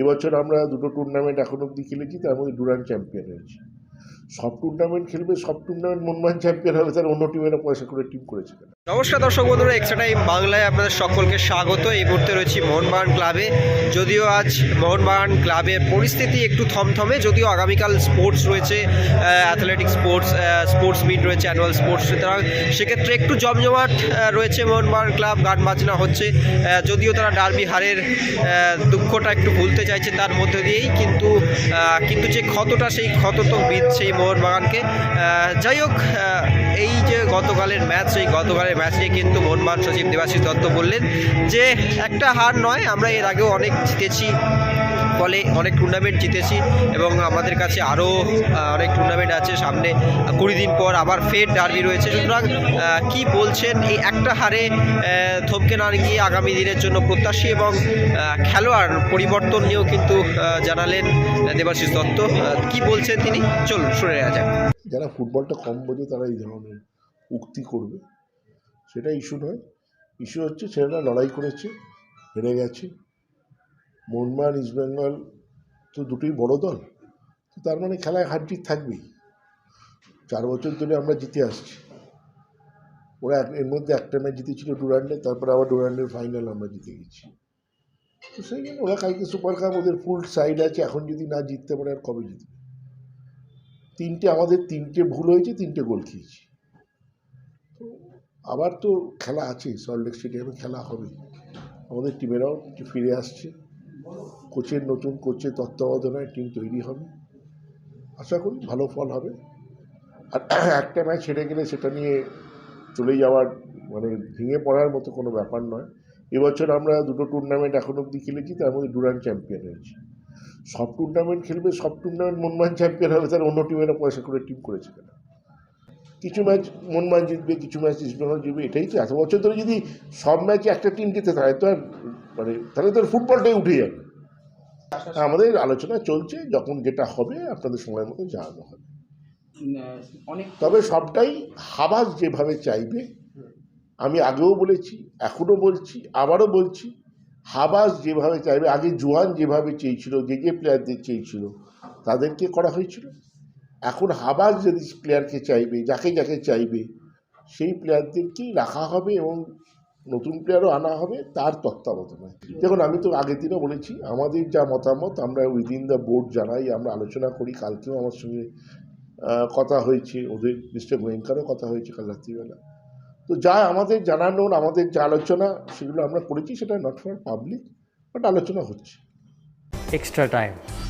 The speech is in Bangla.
এবছর আমরা দুটো টুর্নামেন্ট এখন অব্দি খেলেছি তার মধ্যে ডুরান্ড চ্যাম্পিয়ন হয়েছি। সব টুর্নামেন্ট খেলবে, সব টুর্নামেন্ট মনমান চ্যাম্পিয়ন হবে তার অন্য টিমেরা পয়সা করে টিম করেছে নমস্কার দর্শক বন্ধুরা এক্সট্রা টাইম বাংলায় আপনাদের সকলকে স্বাগত। এই মুহূর্তে রয়েছি মোহনবাগান ক্লাবে যদিও আজ মোহনবাগান ক্লাবের পরিস্থিতি একটু থমথমে, যদিও আগামীকাল স্পোর্টস রয়েছে অ্যাথলেটিক স্পোর্টস স্পোর্টস মিট রয়েছে অ্যানুয়াল স্পোর্টস সুতরাং সেক্ষেত্রে একটু জমজমাট রয়েছে মোহনবাগান ক্লাব গান বাজনা হচ্ছে যদিও তারা ডার্বি হারের দুঃখটা একটু ভুলতে চাইছে তার মধ্যে দিয়েই, কিন্তু কিন্তু যে ক্ষতটা, সেই ক্ষত তো বিধছেই মোহনবাগানকে বাগানকে। যাই হোক এই যে গতকালের ম্যাচ, সেই গতকালের ম্যাচ নিয়ে কিন্তু মোহনবাগান সচিব দেবাশিস দত্ত বললেন যে, একটা হার নয়, আমরা এর আগেও অনেক জিতেছি। ফলে অনেক টুর্নামেন্ট জিতেছি এবং আমাদের কাছে আরও অনেক টুর্নামেন্ট আছে সামনে কুড়ি দিন পর আবার ফের ডার্বি রয়েছে। সুতরাং কি বলছেন? এই একটা হারে থমকে না গিয়ে আগামী দিনের জন্য প্রত্যাশী এবং খেলোয়াড় পরিবর্তন নিয়েও কিন্তু জানালেন দেবাশিস দত্ত। কি বলছেন তিনি? চলুন, শুনে নেওয়া যাক। যারা ফুটবলটা কম বোঝে তারা এই ধরনের উক্তি করবে। সেটা ইস্যু নয়। ইস্যু হচ্ছে ছেলেরা লড়াই করেছে, হেরে গেছে। মোহনবাগান ইস্টবেঙ্গল তো দুটোই বড় দল। তো তার মানে খেলায় হার থাকবেই। চার বছর ধরে আমরা জিতে আসছি। ওরা এর মধ্যে একটা ম্যাচ জিতেছিল ডুরান্ডে, তারপরে আবার ডুরান্ডের ফাইনাল আমরা জিতে গেছি। তো সেই জন্য ওরা কালকে সুপার কাপ ওদের ফুল সাইড আছে। এখন যদি না জিততে পারে, আর কবে জিতবে? তিনটে, আমাদের তিনটে ভুল হয়েছে, তিনটে গোল খেয়েছি। তো আবার তো খেলা আছে সল্টলেক স্টেডিয়ামে খেলা হবে আমাদের টিমেরাও ফিরে আসছে। কোচের নতুন কোচের তত্ত্বাবধানায় টিম তৈরি হবে। আশা করি ভালো ফল হবে। আর একটা ম্যাচ হেরে গেলে সেটা নিয়ে চলে যাওয়ার মানে ভেঙে পড়ার মতো কোনো ব্যাপার নয়। এবছর আমরা দুটো টুর্নামেন্ট এখন অবধি খেলেছি, তার মধ্যে ডুরান্ড চ্যাম্পিয়ন হয়েছি। সব টুর্নামেন্ট খেলবে, সব টুর্নামেন্ট মনমান চ্যাম্পিয়ন হবে, তার অন্য টিমেরা পয়সা করে টিম করেছে কেন? কিছু ম্যাচ মনমান জিতবে, কিছু ম্যাচ ইস্টবেঙ্গল জিতবে, এটাই তো। এত বছর ধরে যদি সব ম্যাচে একটা টিম জিতে থাকে, তো আর মানে তাহলে তো আর ফুটবলটাই উঠে যাবে। আমাদের আলোচনা চলছে, যখন যেটা হবে আপনাদের সময় মতো জানানো হবে। তবে সবটাই হাবাস যেভাবে চাইবে, আমি আগেও বলেছি, এখনও বলছি, আবারও বলছি, হাবাস যেভাবে চাইবে, আগে জোয়ান যেভাবে চেয়েছিল, যে যে প্লেয়ারদের চেয়েছিল, তাদেরকে করা হয়েছিল। এখন হাবাস যদি প্লেয়ারকে চাইবে, যাকে যাকে চাইবে, সেই প্লেয়ারদেরকেই রাখা হবে এবং নতুন প্লেয়ারও আনা হবে, তার তত্ত্বাবধানে। দেখুন, আমি তো আগের দিনও বলেছি, আমাদের যা মতামত, আমরা উইদিন দ্য বোর্ড জানাই, আমরা আলোচনা করি, কালকেও আমার সঙ্গে কথা হয়েছে, ওদের মিস্টার গোয়েঙ্কারও কথা হয়েছে কাল রাত্রিবেলা। তো যা আমাদের জানানোর আমাদের যা আলোচনা, সেগুলো আমরা করেছি, সেটা নট ফর পাবলিক বাট আলোচনা হচ্ছে। Extra time.